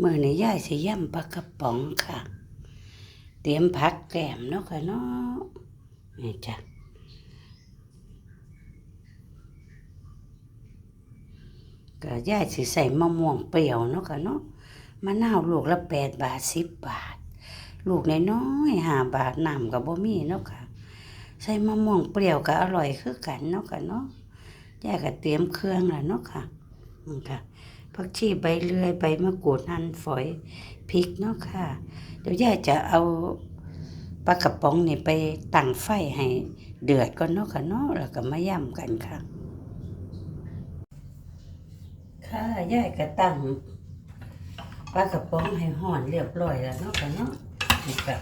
มื่อนี้ยายสิย่ำปลากระป๋องค่ะ เตรียมผักแก้มเนาะค่ะเนาะนี่จ้ะก็ยายสิใส่มะม่วงเปรี้ยวเนาะค่ะเนาะมะนาวลูกละแปดบาทสิบบาท ลูกน้อยห้าบาทน้ำกับบ่มีเนาะค่ะ ใส่มะม่วงเปรี้ยวก็อร่อยคือกันเนาะค่ะเนาะยายก็เตรียมเครื่องแล้วเนาะค่ะนี่ค่ะ ผักชีใบเลื่อยใบมะกรูดหั่นฝอยพริกเนาะค่ะ เดี๋ยวยายจะเอาปลากระป๋องนี่ไปตั้งไฟให้เดือดก่อนเนาะค่ะเนาะแล้วก็มาย่ำกันค่ะ ค่ะยายก็ตั้งปลากระป๋องให้ห่อนเรียบร้อยแล้วเนาะค่ะเนาะนี่ค่ะ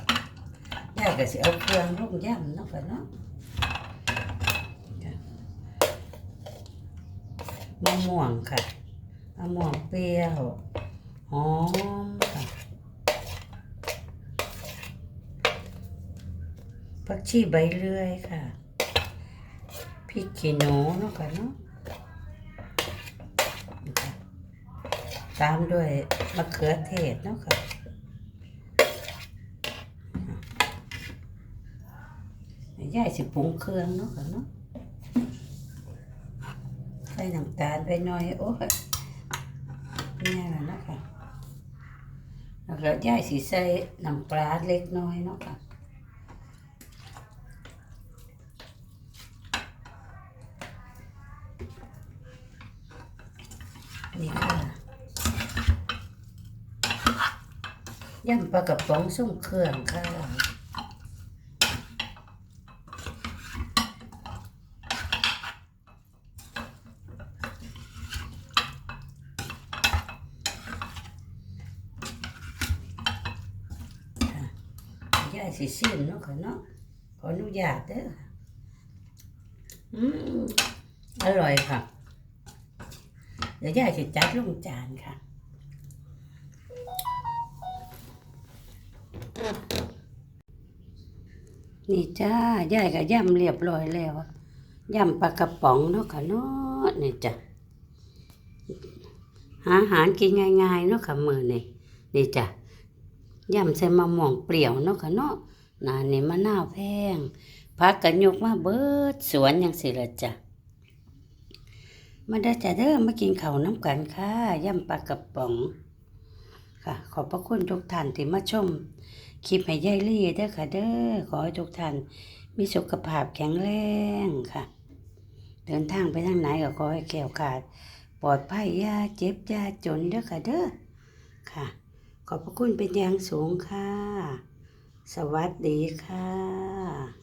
ยายก็สิเอาเครื่องลงย่ำเนาะค่ะเนาะมะม่วงค่ะ มะม่วงเปรี้ยวหอมค่ะผักชีใบเลื่อยค่ะพริกขี้หนูเนาะค่ะเนาะนี่ค่ะตามด้วยมะเขือเทศเนาะค่ะยายสิปรุงเครื่องเนาะค่ะเนาะใส่น้ำตาลไปหน่อยโอ้ย นี่แหละเนะค่ะแล้วก็ย่ายสีใส่น้ำปลาเล็กน้อยเนาะค่ะนี่ค่ะย่ำปลากระป๋องส้มเครื่องค่ะ ย่ายสีซิมเนาะค่ะเนาะขออนุญาตเด้อค่ะอืมอร่อยค่ะ เดี๋ยวย่ายจะจัดลงจานค่ะนี่จ้ายายก็ย่ำเรียบร้อยแล้วอะย่ำปลากระป๋องเนาะค่ะเนาะนี่จ้ะหาอาหารกินง่ายๆเนาะค่ะมือนี่นี่จ้ะ ย่ำใส่มะม่วงเปรี้ยวเนาะค่ะเนาะหนานี่มะนาวแพงผักกระยกมาเบิดสวนยังสิละจ้ะมาได้จ้ะเด้อมากินข้าวน้ำกันค่ะย่ำปลากระป๋องค่ะ ขอบพระคุณทุกท่านที่มาชมคลิปให้ยายลี่เด้อค่ะเด้อขอให้ทุกท่านมีสุขภาพแข็งแรงค่ะ เดินทางไปทางไหนก็ขอให้แก้วขาด ปลอดภัยยาเจ็บยาจนเด้อค่ะเด้อค่ะ ขอบพระคุณเป็นอย่างสูงค่ะ สวัสดีค่ะ